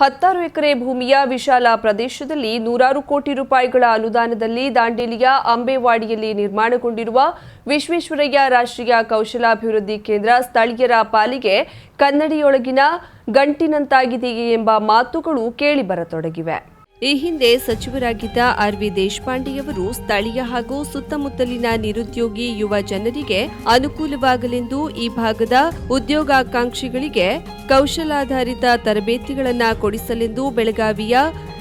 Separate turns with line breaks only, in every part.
ಹತ್ತಾರು ಎಕರೆ ಭೂಮಿಯ ವಿಶಾಲ ಪ್ರದೇಶದಲ್ಲಿ ನೂರಾರು ಕೋಟಿ ರೂಪಾಯಿಗಳ ಅನುದಾನದಲ್ಲಿ ದಾಂಡೇಲಿಯ ಅಂಬೇವಾಡಿಯಲ್ಲಿ ನಿರ್ಮಾಣಗೊಂಡಿರುವ ವಿಶ್ವೇಶ್ವರಯ್ಯ ರಾಷ್ಟ್ರೀಯ ಕೌಶಲಾಭಿವೃದ್ಧಿ ಕೇಂದ್ರ ಸ್ಥಳೀಯರ ಪಾಲಿಗೆ ಕನ್ನಡಿಯೊಳಗಿನ ಗಂಟಿನಂತಾಗಿದೆಯೇ ಎಂಬ ಮಾತುಗಳು ಕೇಳಿಬರತೊಡಗಿವೆ. ಈ ಹಿಂದೆ ಸಚಿವರಾಗಿದ್ದ ಆರ್ ವಿ ದೇಶಪಾಂಡೆಯವರು ಸ್ಥಳೀಯ ಹಾಗೂ ಸುತ್ತಮುತ್ತಲಿನ ನಿರುದ್ಯೋಗಿ ಯುವ ಜನರಿಗೆ ಅನುಕೂಲವಾಗಲೆಂದು ಈ ಭಾಗದ ಉದ್ಯೋಗಾಕಾಂಕ್ಷಿಗಳಿಗೆ ಕೌಶಲಾಧಾರಿತ ತರಬೇತಿಗಳನ್ನು ಕೊಡಿಸಲೆಂದು ಬೆಳಗಾವಿಯ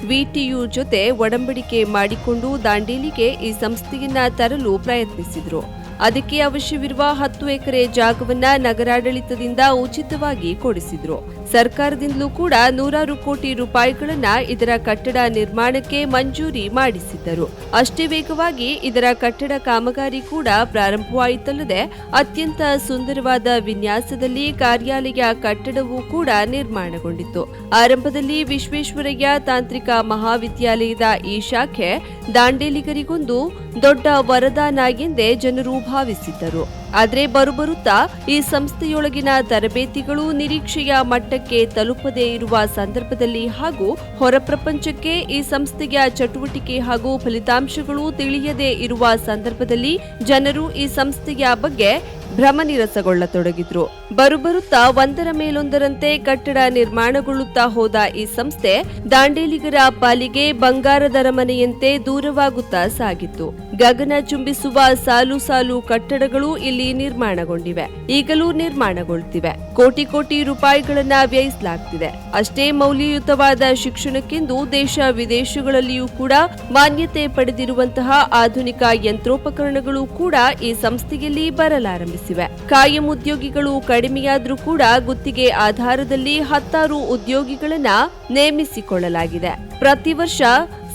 ವಿಟಿಯು ಜೊತೆ ಒಡಂಬಡಿಕೆ ಮಾಡಿಕೊಂಡು ದಾಂಡೇಲಿಗೆ ಈ ಸಂಸ್ಥೆಯನ್ನ ತರಲು ಪ್ರಯತ್ನಿಸಿದ್ರು. ಅದಕ್ಕೆ ಅವಶ್ಯವಿರುವ ಹತ್ತು ಎಕರೆ ಜಾಗವನ್ನ ನಗರಾಡಳಿತದಿಂದ ಉಚಿತವಾಗಿ ಕೊಡಿಸಿದ್ರು. ಸರ್ಕಾರದಿಂದಲೂ ಕೂಡ ನೂರಾರು ಕೋಟಿ ರೂಪಾಯಿಗಳನ್ನ ಇದರ ಕಟ್ಟಡ ನಿರ್ಮಾಣಕ್ಕೆ ಮಂಜೂರಿ ಮಾಡಿಸಿದ್ದರು. ಅಷ್ಟೇ ವೇಗವಾಗಿ ಇದರ ಕಟ್ಟಡ ಕಾಮಗಾರಿ ಕೂಡ ಪ್ರಾರಂಭವಾಯಿತಲ್ಲದೆ, ಅತ್ಯಂತ ಸುಂದರವಾದ ವಿನ್ಯಾಸದಲ್ಲಿ ಕಾರ್ಯಾಲಯ ಕಟ್ಟಡವೂ ಕೂಡ ನಿರ್ಮಾಣಗೊಂಡಿತ್ತು. ಆರಂಭದಲ್ಲಿ ವಿಶ್ವೇಶ್ವರಯ್ಯ ತಾಂತ್ರಿಕ ಮಹಾವಿದ್ಯಾಲಯದ ಈ ಶಾಖೆ ದಾಂಡೇಲಿಗರಿಗೊಂದು ದೊಡ್ಡ ವರದಾನ ಎಂದೇ ಜನರು ಭಾವಿಸಿದ್ದರು. ಆದರೆ ಬರುಬರುತ್ತಾ ಈ ಸಂಸ್ಥೆಯೊಳಗಿನ ತರಬೇತಿಗಳು ನಿರೀಕ್ಷೆಯ ಮಟ್ಟಕ್ಕೆ ತಲುಪದೇ ಇರುವ ಸಂದರ್ಭದಲ್ಲಿ ಹಾಗೂ ಹೊರ ಪ್ರಪಂಚಕ್ಕೆ ಈ ಸಂಸ್ಥೆಯ ಚಟುವಟಿಕೆ ಹಾಗೂ ಫಲಿತಾಂಶಗಳು ತಿಳಿಯದೇ ಇರುವ ಸಂದರ್ಭದಲ್ಲಿ ಜನರು ಈ ಸಂಸ್ಥೆಯ ಬಗ್ಗೆ ಭ್ರಮನಿರಸಗೊಳ್ಳತೊಡಗಿದ್ರು ಬರುಬರುತ್ತಾ ಒಂದರ ಮೇಲೊಂದರಂತೆ ಕಟ್ಟಡ ನಿರ್ಮಾಣಗೊಳ್ಳುತ್ತಾ ಹೋದ ಈ ಸಂಸ್ಥೆ ದಾಂಡೇಲಿಗರ ಪಾಲಿಗೆ ಬಂಗಾರದ ಮನೆಯಂತೆ ದೂರವಾಗುತ್ತಾ ಸಾಗಿತ್ತು. ಗಗನ ಚುಂಬಿಸುವ ಸಾಲು ಸಾಲು ಕಟ್ಟಡಗಳು ಇಲ್ಲಿ ನಿರ್ಮಾಣಗೊಂಡಿವೆ. ಈಗಲೂ ನಿರ್ಮಾಣಗೊಳ್ಳುತ್ತಿವೆ ಕೋಟಿ ಕೋಟಿ ರೂಪಾಯಿಗಳನ್ನ ವ್ಯಯಿಸಲಾಗ್ತಿದೆ. ಅಷ್ಟೇ ಮೌಲ್ಯಯುತವಾದ ಶಿಕ್ಷಣಕ್ಕೆಂದು ದೇಶ ವಿದೇಶಗಳಲ್ಲಿಯೂ ಕೂಡ ಮಾನ್ಯತೆ ಪಡೆದಿರುವಂತಹ ಆಧುನಿಕ ಯಂತ್ರೋಪಕರಣಗಳು ಕೂಡ ಈ ಸಂಸ್ಥೆಯಲ್ಲಿ ಬರಲಾರಂಭಿಸಿವೆ. ಕಾಯಂ ಉದ್ಯೋಗಿಗಳು ಕಡಿಮೆಯಾದರೂ ಕೂಡ ಗುತ್ತಿಗೆ ಆಧಾರದಲ್ಲಿ ಹತ್ತಾರು ಉದ್ಯೋಗಿಗಳನ್ನು ನೇಮಿಸಿಕೊಳ್ಳಲಾಗಿದೆ. ಪ್ರತಿ ವರ್ಷ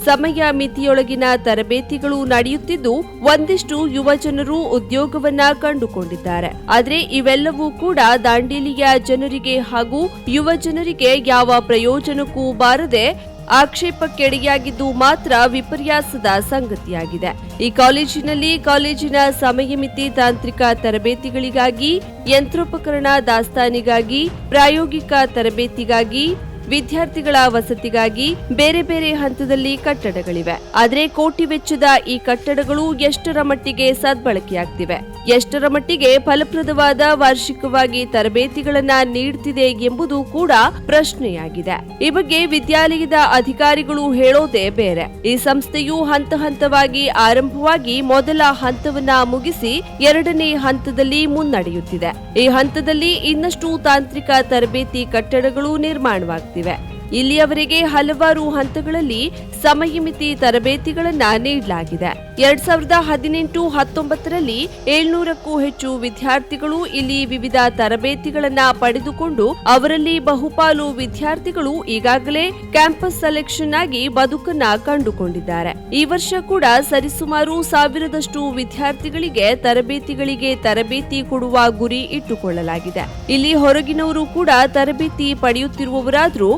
ಸಮಯ ಮಿತಿಯೊಳಗಿನ ತರಬೇತಿಗಳು ನಡೆಯುತ್ತಿದ್ದು, ಒಂದಿಷ್ಟು ಯುವಜನರು ಉದ್ಯೋಗವನ್ನ ಕಂಡುಕೊಂಡಿದ್ದಾರೆ. ಆದರೆ ಇವೆಲ್ಲವೂ ಕೂಡ ದಾಂಡೇಲಿಯ ಜನರಿಗೆ ಹಾಗೂ ಯುವ ಜನರಿಗೆ ಯಾವ ಪ್ರಯೋಜನಕ್ಕೂ ಬಾರದೆ ಆಕ್ಷೇಪಕ್ಕೆಡೆಯಾಗಿದ್ದು ಮಾತ್ರ ವಿಪರ್ಯಾಸದ ಸಂಗತಿಯಾಗಿದೆ. ಈ ಕಾಲೇಜಿನಲ್ಲಿ ಕಾಲೇಜಿನ ಸಮಯ ಮಿತಿ ತಾಂತ್ರಿಕ ತರಬೇತಿಗಳಿಗಾಗಿ, ಯಂತ್ರೋಪಕರಣ ದಾಸ್ತಾನಿಗಾಗಿ, ಪ್ರಾಯೋಗಿಕ ತರಬೇತಿಗಾಗಿ ವಿದ್ಯಾರ್ಥಿಗಳ ವಸತಿಗಾಗಿ ಬೇರೆ ಬೇರೆ ಹಂತದಲ್ಲಿ ಕಟ್ಟಡಗಳಿವೆ. ಆದರೆ ಕೋಟಿ ವೆಚ್ಚದ ಈ ಕಟ್ಟಡಗಳು ಎಷ್ಟರ ಮಟ್ಟಿಗೆ ಸದ್ಬಳಕೆಯಾಗ್ತಿವೆ? ಎಷ್ಟರ ಮಟ್ಟಿಗೆ ಫಲಪ್ರದವಾದ ವಾರ್ಷಿಕವಾಗಿ ತರಬೇತಿಗಳನ್ನ ನೀಡುತ್ತಿದೆ ಎಂಬುದು ಕೂಡ ಪ್ರಶ್ನೆಯಾಗಿದೆ. ಈ ಬಗ್ಗೆ ವಿದ್ಯಾಲಯದ ಅಧಿಕಾರಿಗಳು ಹೇಳೋದೇ ಬೇರೆ. ಈ ಸಂಸ್ಥೆಯು ಹಂತ ಹಂತವಾಗಿ ಆರಂಭವಾಗಿ ಮೊದಲ ಹಂತವನ್ನ ಮುಗಿಸಿ ಎರಡನೇ ಹಂತದಲ್ಲಿ ಮುನ್ನಡೆಯುತ್ತಿದೆ. ಈ ಹಂತದಲ್ಲಿ ಇನ್ನಷ್ಟು ತಾಂತ್ರಿಕ ತರಬೇತಿ ಕಟ್ಟಡಗಳು ನಿರ್ಮಾಣವಾಗ್ತಿವೆ. quý vị ಇಲ್ಲಿಯವರೆಗೆ ಹಲವಾರು ಹಂತಗಳಲ್ಲಿ ಸಮಯಮಿತಿ ತರಬೇತಿಗಳನ್ನ ನೀಡಲಾಗಿದೆ. ಎರಡ್ ಸಾವಿರದ ಹದಿನೆಂಟು ಹತ್ತೊಂಬತ್ತರಲ್ಲಿ ಏಳ್ನೂರಕ್ಕೂ ಹೆಚ್ಚು ವಿದ್ಯಾರ್ಥಿಗಳು ಇಲ್ಲಿ ವಿವಿಧ ತರಬೇತಿಗಳನ್ನ ಪಡೆದುಕೊಂಡು ಅವರಲ್ಲಿ ಬಹುಪಾಲು ವಿದ್ಯಾರ್ಥಿಗಳು ಈಗಾಗಲೇ ಕ್ಯಾಂಪಸ್ ಸೆಲೆಕ್ಷನ್ ಆಗಿ ಬದುಕನ್ನ ಕಂಡುಕೊಂಡಿದ್ದಾರೆ. ಈ ವರ್ಷ ಕೂಡ ಸರಿಸುಮಾರು ಸಾವಿರದಷ್ಟು ವಿದ್ಯಾರ್ಥಿಗಳಿಗೆ ತರಬೇತಿಗಳಿಗೆ ತರಬೇತಿ ಕೊಡುವ ಗುರಿ ಇಟ್ಟುಕೊಳ್ಳಲಾಗಿದೆ. ಇಲ್ಲಿ ಹೊರಗಿನವರು ಕೂಡ ತರಬೇತಿ ಪಡೆಯುತ್ತಿರುವವರಾದ್ರೂ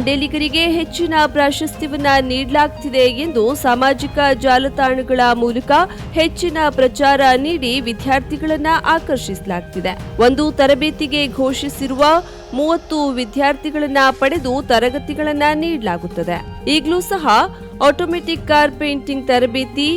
ದಾಂಡೇಲಿಗರಿಗೆ ಹೆಚ್ಚಿನ ಪ್ರಾಶಸ್ತ್ಯವನ್ನ ನೀಡಲಾಗ್ತಿದೆ ಎಂದು ಸಾಮಾಜಿಕ ಜಾಲತಾಣಗಳ ಮೂಲಕ ಹೆಚ್ಚಿನ ಪ್ರಚಾರ ನೀಡಿ ವಿದ್ಯಾರ್ಥಿಗಳನ್ನ ಆಕರ್ಷಿಸಲಾಗ್ತಿದೆ. ಒಂದು ತರಬೇತಿಗೆ ಘೋಷಿಸಿರುವ ಮೂವತ್ತು ವಿದ್ಯಾರ್ಥಿಗಳನ್ನ ಪಡೆದು ತರಗತಿಗಳನ್ನ ನೀಡಲಾಗುತ್ತದೆ. ಈಗಲೂ ಸಹ ಆಟೋಮೆಟಿಕ್ ಕಾರ್ ಪೇಂಟಿಂಗ್ ತರಬೇತಿ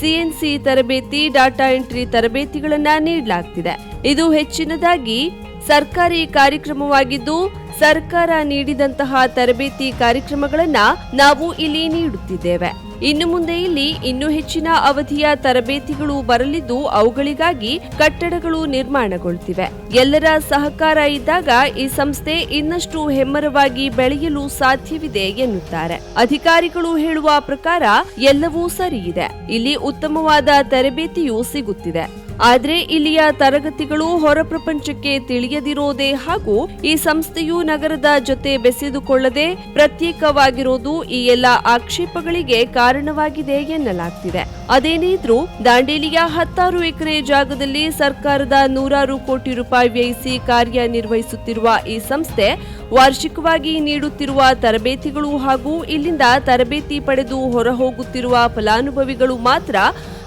ಸಿಎನ್ಸಿ ತರಬೇತಿ, ಡಾಟಾ ಎಂಟ್ರಿ ತರಬೇತಿಗಳನ್ನ ನೀಡಲಾಗ್ತಿದೆ. ಇದು ಹೆಚ್ಚಿನದಾಗಿ ಸರ್ಕಾರಿ ಕಾರ್ಯಕ್ರಮವಾಗಿದ್ದು, ಸರ್ಕಾರ ನೀಡಿದಂತಹ ತರಬೇತಿ ಕಾರ್ಯಕ್ರಮಗಳನ್ನ ನಾವು ಇಲ್ಲಿ ನೀಡುತ್ತಿದ್ದೇವೆ. ಇನ್ನು ಮುಂದೆ ಇಲ್ಲಿ ಇನ್ನೂ ಹೆಚ್ಚಿನ ಅವಧಿಯ ತರಬೇತಿಗಳು ಬರಲಿದ್ದು, ಅವುಗಳಿಗಾಗಿ ಕಟ್ಟಡಗಳು ನಿರ್ಮಾಣಗೊಳ್ಳುತ್ತಿವೆ ಎಲ್ಲರ ಸಹಕಾರ ಇದ್ದಾಗ ಈ ಸಂಸ್ಥೆ ಇನ್ನಷ್ಟು ಹೆಮ್ಮರವಾಗಿ ಬೆಳೆಯಲು ಸಾಧ್ಯವಿದೆ ಎನ್ನುತ್ತಾರೆ. ಅಧಿಕಾರಿಗಳು ಹೇಳುವ ಪ್ರಕಾರ ಎಲ್ಲವೂ ಸರಿಯಿದೆ. ಇಲ್ಲಿ ಉತ್ತಮವಾದ ತರಬೇತಿಯೂ ಸಿಗುತ್ತಿದೆ. ಆದ್ರೆ ಇಲ್ಲಿಯ ತರಗತಿಗಳು ಹೊರ ಪ್ರಪಂಚಕ್ಕೆ ತಿಳಿಯದಿರೋದೇ ಹಾಗೂ ಈ ಸಂಸ್ಥೆಯು ನಗರದ ಜೊತೆ ಬೆಸೆದುಕೊಳ್ಳದೆ ಪ್ರತ್ಯೇಕವಾಗಿರೋದು ಈ ಎಲ್ಲ ಆಕ್ಷೇಪಗಳಿಗೆ ಕಾರಣವಾಗಿದೆ ಎನ್ನಲಾಗ್ತಿದೆ. ಅದೇನಿದ್ರೂ ದಾಂಡೇಲಿಯ ಹತ್ತಾರು ಎಕರೆ ಜಾಗದಲ್ಲಿ ಸರ್ಕಾರದ ನೂರಾರು ಕೋಟಿ ರೂಪಾಯಿ ವ್ಯಯಿಸಿ ಕಾರ್ಯನಿರ್ವಹಿಸುತ್ತಿರುವ ಈ ಸಂಸ್ಥೆ ವಾರ್ಷಿಕವಾಗಿ ನೀಡುತ್ತಿರುವ ತರಬೇತಿಗಳು ಹಾಗೂ ಇಲ್ಲಿಂದ ತರಬೇತಿ ಪಡೆದು ಹೊರಹೋಗುತ್ತಿರುವ ಫಲಾನುಭವಿಗಳು ಮಾತ್ರ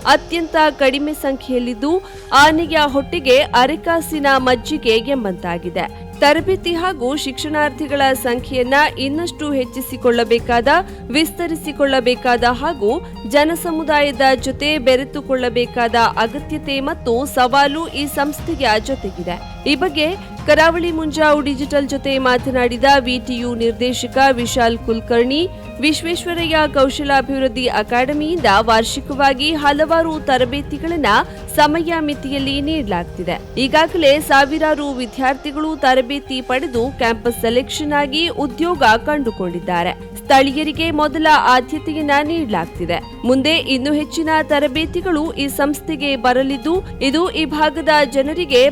ಅತ್ಯಂತ ಕಡಿಮೆ ಸಂಖ್ಯೆಯಲ್ಲಿದ್ದು, ಆನೆಯ ಹೊಟ್ಟೆಗೆ ಅರೆಕಾಸಿನ ಮಜ್ಜಿಗೆ ಎಂಬಂತಾಗಿದೆ. ತರಬೇತಿ ಹಾಗೂ ಶಿಕ್ಷಣಾರ್ಥಿಗಳ ಸಂಖ್ಯೆಯನ್ನ ಇನ್ನಷ್ಟು ಹೆಚ್ಚಿಸಿಕೊಳ್ಳಬೇಕಾದ, ವಿಸ್ತರಿಸಿಕೊಳ್ಳಬೇಕಾದ ಹಾಗೂ ಜನಸಮುದಾಯದ ಜೊತೆ ಬೆರೆತುಕೊಳ್ಳಬೇಕಾದ ಅಗತ್ಯತೆ ಮತ್ತು ಸವಾಲು ಈ ಸಂಸ್ಥೆಯ ಜೊತೆಗಿದೆ. ಈ ಬಗ್ಗೆ ಕರಾವಳಿ ಮುಂಜಾವು ಡಿಜಿಟಲ್ ಜೊತೆ ಮಾತನಾಡಿದ ವಿಟಿಯು ನಿರ್ದೇಶಕ ವಿಶಾಲ್ ಕುಲಕರ್ಣಿ, ವಿಶ್ವೇಶ್ವರಯ್ಯ ಕೌಶಲಾಭಿವೃದ್ಧಿ ಅಕಾಡೆಮಿಯಿಂದ ವಾರ್ಷಿಕವಾಗಿ ಹಲವಾರು ತರಬೇತಿಗಳನ್ನು ಸಮಯ ಮಿತಿಯಲ್ಲಿ ನೀಡಲಾಗ್ತಿದೆ. ಈಗಾಗಲೇ ಸಾವಿರಾರು ವಿದ್ಯಾರ್ಥಿಗಳು ತರಬೇತಿ ಪಡೆದು ಕ್ಯಾಂಪಸ್ ಸೆಲೆಕ್ಷನ್ ಆಗಿ ಉದ್ಯೋಗ ಕಂಡುಕೊಂಡಿದ್ದಾರೆ. ಸ್ಥಳೀಯರಿಗೆ ಮೊದಲ ಆದ್ಯತೆಯನ್ನ ನೀಡಲಾಗ್ತಿದೆ. ಮುಂದೆ ಇನ್ನೂ ಹೆಚ್ಚಿನ ತರಬೇತಿಗಳು ಈ ಸಂಸ್ಥೆಗೆ ಬರಲಿದ್ದು, ಇದು ಈ ಭಾಗದ ಜನರಿಗೆ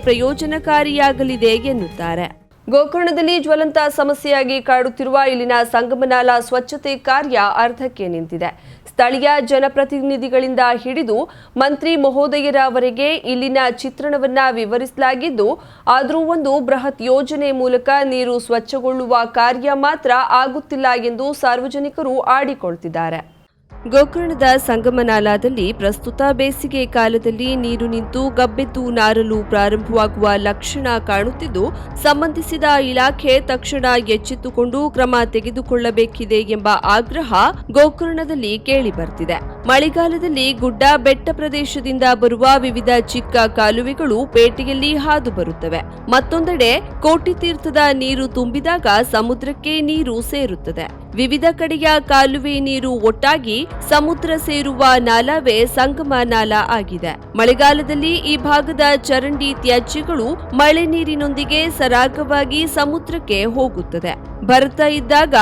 ಪ್ರಯೋಜನಕಾರಿಯಾಗಲಿದೆ ಎನ್ನುತ್ತಾರೆ. ಗೋಕರ್ಣದಲ್ಲಿ ಜ್ವಲಂತ ಸಮಸ್ಯೆಯಾಗಿ ಕಾಡುತ್ತಿರುವ ಇಲ್ಲಿನ ಸಂಗಮನಾಲ ಸ್ವಚ್ಛತೆ ಕಾರ್ಯ ಅರ್ಧಕ್ಕೆ ನಿಂತಿದೆ. ಸ್ಥಳೀಯ ಜನಪ್ರತಿನಿಧಿಗಳಿಂದ ಹಿಡಿದು ಮಂತ್ರಿ ಮಹೋದಯರವರೆಗೆ ಇಲ್ಲಿನ ಚಿತ್ರಣವನ್ನ ವಿವರಿಸಲಾಗಿದ್ದು, ಆದರೂ ಒಂದು ಬೃಹತ್ ಯೋಜನೆ ಮೂಲಕ ನೀರು ಸ್ವಚ್ಛಗೊಳ್ಳುವ ಕಾರ್ಯ ಮಾತ್ರ ಆಗುತ್ತಿಲ್ಲ ಎಂದು ಸಾರ್ವಜನಿಕರು ಆಡಿಕೊಳ್ತಿದ್ದಾರೆ. ಗೋಕರ್ಣದ ಸಂಗಮನಾಲಾದಲ್ಲಿ ಪ್ರಸ್ತುತ ಬೇಸಿಗೆ ಕಾಲದಲ್ಲಿ ನೀರು ನಿಂತು ಗಬ್ಬೆದ್ದು ನಾರಲು ಪ್ರಾರಂಭವಾಗುವ ಲಕ್ಷಣ ಕಾಣುತ್ತಿದ್ದು, ಸಂಬಂಧಿಸಿದ ಇಲಾಖೆ ತಕ್ಷಣ ಎಚ್ಚೆತ್ತುಕೊಂಡು ಕ್ರಮ ತೆಗೆದುಕೊಳ್ಳಬೇಕಿದೆ ಎಂಬ ಆಗ್ರಹ ಗೋಕರ್ಣದಲ್ಲಿ ಕೇಳಿಬರ್ತಿದೆ. ಮಳೆಗಾಲದಲ್ಲಿ ಗುಡ್ಡ ಬೆಟ್ಟ ಪ್ರದೇಶದಿಂದ ಬರುವ ವಿವಿಧ ಚಿಕ್ಕ ಕಾಲುವೆಗಳು ಪೇಟೆಯಲ್ಲಿ ಹಾದು ಬರುತ್ತವೆ ಮತ್ತೊಂದೆಡೆ ಕೋಟಿ ತೀರ್ಥದ ನೀರು ತುಂಬಿದಾಗ ಸಮುದ್ರಕ್ಕೆ ನೀರು ಸೇರುತ್ತದೆ. ವಿವಿಧ ಕಡೆಯ ಕಾಲುವೆ ನೀರು ಒಟ್ಟಾಗಿ ಸಮುದ್ರ ಸೇರುವ ನಾಲವೇ ಸಂಗಮ ನಾಲ ಆಗಿದೆ. ಮಳೆಗಾಲದಲ್ಲಿ ಈ ಭಾಗದ ಚರಂಡಿ ತ್ಯಾಜ್ಯಗಳು ಮಳೆ ನೀರಿನೊಂದಿಗೆ ಸರಾಗವಾಗಿ ಸಮುದ್ರಕ್ಕೆ ಹೋಗುತ್ತದೆ. ಬರ್ತಾ ಇದ್ದಾಗ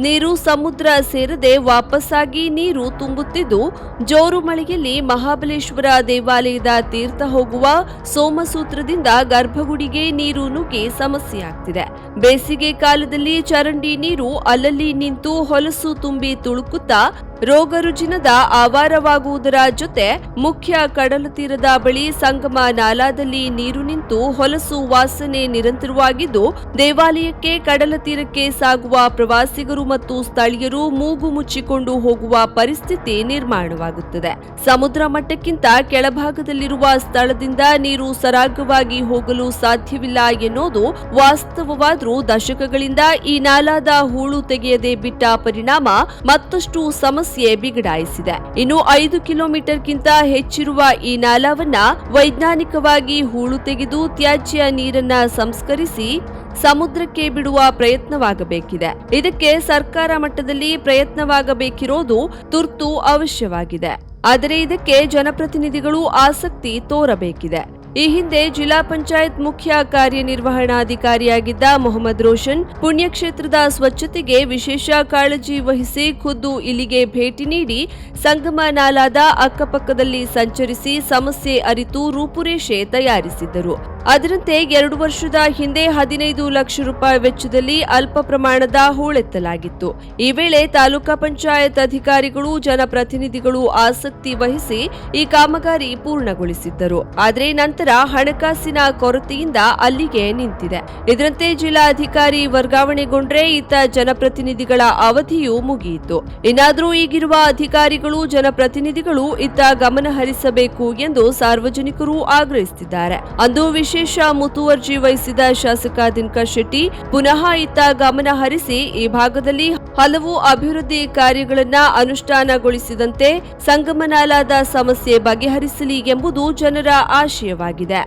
ನೀರು ಸಮುದ್ರ ಸೇರದೆ ವಾಪಸ್ಸಾಗಿ ನೀರು ತುಂಬುತ್ತಿದ್ದು ಜೋರು ಮಳೆಯಲ್ಲಿ ಮಹಾಬಲೇಶ್ವರ ದೇವಾಲಯದ ತೀರ್ಥ ಹೋಗುವ ಸೋಮಸೂತ್ರದಿಂದ ಗರ್ಭಗುಡಿಗೆ ನೀರು ನುಗ್ಗಿ ಸಮಸ್ಯೆಯಾಗ್ತಿದೆ. ಬೇಸಿಗೆ ಕಾಲದಲ್ಲಿ ಚರಂಡಿ ನೀರು ಅಲ್ಲಲ್ಲಿ ನಿಂತು ಹೊಲಸು ತುಂಬಿ ತುಳುಕುತ್ತಾ ರೋಗ ರುಜಿನದ ಆವಾರವಾಗುವುದರ ಜೊತೆ ಮುಖ್ಯ ಕಡಲ ತೀರದ ಬಳಿ ಸಂಗಮ ನಾಲಾದಲ್ಲಿ ನೀರು ನಿಂತು ಹೊಲಸು ವಾಸನೆ ನಿರಂತರವಾಗಿದ್ದು, ದೇವಾಲಯಕ್ಕೆ ಕಡಲ ತೀರಕ್ಕೆ ಸಾಗುವ ಪ್ರವಾಸಿಗರು ಮತ್ತು ಸ್ಥಳೀಯರು ಮೂಗು ಮುಚ್ಚಿಕೊಂಡು ಹೋಗುವ ಪರಿಸ್ಥಿತಿ ನಿರ್ಮಾಣವಾಗುತ್ತದೆ. ಸಮುದ್ರ ಮಟ್ಟಕ್ಕಿಂತ ಕೆಳಭಾಗದಲ್ಲಿರುವ ಸ್ಥಳದಿಂದ ನೀರು ಸರಾಗವಾಗಿ ಹೋಗಲು ಸಾಧ್ಯವಿಲ್ಲ ಎನ್ನುವುದು ವಾಸ್ತವವಾದರೂ ದಶಕಗಳಿಂದ ಈ ನಾಲಾದ ಹೂಳು ತೆಗೆಯದೆ ಬಿಟ್ಟ ಪರಿಣಾಮ ಮತ್ತಷ್ಟು ಸಮಸ್ಯೆ ಬಿಗಡಾಯಿಸಿದೆ ಇನ್ನು ಐದು ಕಿಲೋಮೀಟರ್ಗಿಂತ ಹೆಚ್ಚಿರುವ ಈ ನಾಲಾವನ್ನ ವೈಜ್ಞಾನಿಕವಾಗಿ ಹೂಳು ತೆಗೆದು ತ್ಯಾಜ್ಯ ನೀರನ್ನ ಸಂಸ್ಕರಿಸಿ ಸಮುದ್ರಕ್ಕೆ ಬಿಡುವ ಪ್ರಯತ್ನವಾಗಬೇಕಿದೆ. ಇದಕ್ಕೆ ಸರ್ಕಾರ ಮಟ್ಟದಲ್ಲಿ ಪ್ರಯತ್ನವಾಗಬೇಕಿರೋದು ತುರ್ತು ಅವಶ್ಯವಾಗಿದೆ. ಆದರೆ ಇದಕ್ಕೆ ಜನಪ್ರತಿನಿಧಿಗಳು ಆಸಕ್ತಿ ತೋರಬೇಕಿದೆ. ಈ ಹಿಂದೆ ಜಿಲ್ಲಾ ಪಂಚಾಯತ್ ಮುಖ್ಯ ಕಾರ್ಯನಿರ್ವಹಣಾಧಿಕಾರಿಯಾಗಿದ್ದ ಮೊಹಮ್ಮದ್ ರೋಷನ್ ಪುಣ್ಯಕ್ಷೇತ್ರದ ಸ್ವಚ್ಛತೆಗೆ ವಿಶೇಷ ಕಾಳಜಿ ವಹಿಸಿ ಖುದ್ದು ಇಲ್ಲಿಗೆ ಭೇಟಿ ನೀಡಿ ಸಂಗಮ ನಾಲಾದ ಅಕ್ಕಪಕ್ಕದಲ್ಲಿ ಸಂಚರಿಸಿ ಸಮಸ್ಯೆ ಅರಿತು ರೂಪುರೇಷೆ ತಯಾರಿಸಿದ್ದರು. ಅದರಂತೆ ಎರಡು ವರ್ಷದ ಹಿಂದೆ ಹದಿನೈದು ಲಕ್ಷ ರೂಪಾಯಿ ವೆಚ್ಚದಲ್ಲಿ ಅಲ್ಪ ಪ್ರಮಾಣದ ಹೂಳೆತ್ತಲಾಗಿತ್ತು. ಈ ವೇಳೆ ತಾಲೂಕಾ ಪಂಚಾಯತ್ ಅಧಿಕಾರಿಗಳು, ಜನಪ್ರತಿನಿಧಿಗಳು ಆಸಕ್ತಿ ವಹಿಸಿ ಈ ಕಾಮಗಾರಿ ಪೂರ್ಣಗೊಳಿಸಿದ್ದರು. ಆದರೆ ನಂತರ ಹಣಕಾಸಿನ ಕೊರತೆಯಿಂದ ಅಲ್ಲಿಗೆ ನಿಂತಿದೆ. ಇದರಂತೆ ಜಿಲ್ಲಾಧಿಕಾರಿ ವರ್ಗಾವಣೆಗೊಂಡ್ರೆ ಇತ್ತ ಜನಪ್ರತಿನಿಧಿಗಳ ಅವಧಿಯೂ ಮುಗಿಯಿತು. ಇನ್ನಾದರೂ ಈಗಿರುವ ಅಧಿಕಾರಿಗಳು, ಜನಪ್ರತಿನಿಧಿಗಳು ಇತ್ತ ಗಮನ ಹರಿಸಬೇಕು ಎಂದು ಸಾರ್ವಜನಿಕರು ಆಗ್ರಹಿಸುತ್ತಿದ್ದಾರೆ ಅಂದು ವಿಶೇಷ ಮುತುವರ್ಜಿ ವಹಿಸಿದ ಶಾಸಕ ದಿನಕರ್ ಶೆಟ್ಟಿ, ಪುನಃ ಇತ್ತ ಗಮನ ಹರಿಸಿ ಈ ಭಾಗದಲ್ಲಿ ಹಲವು ಅಭಿವೃದ್ಧಿ ಕಾರ್ಯಗಳನ್ನು ಅನುಷ್ಠಾನಗೊಳಿಸಿದಂತೆ ಸಂಗಮನಾಲಾದ ಸಮಸ್ಯೆ ಬಗೆಹರಿಸಲಿ ಎಂಬುದು ಜನರ ಆಶಯವಾಗಿದೆ.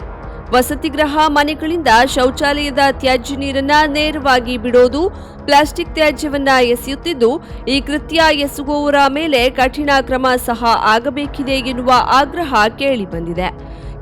ವಸತಿಗೃಹ ಮನೆಗಳಿಂದ ಶೌಚಾಲಯದ ತ್ಯಾಜ್ಯ ನೀರನ್ನ ನೇರವಾಗಿ ಬಿಡೋದು, ಪ್ಲಾಸ್ಟಿಕ್ ತ್ಯಾಜ್ಯವನ್ನ ಎಸೆಯುತ್ತಿದ್ದು, ಈ ಕೃತ್ಯ ಎಸಗುವವರ ಮೇಲೆ ಕಠಿಣ ಕ್ರಮ ಸಹ ಆಗಬೇಕಿದೆ ಎನ್ನುವ ಆಗ್ರಹ ಕೇಳಿಬಂದಿದೆ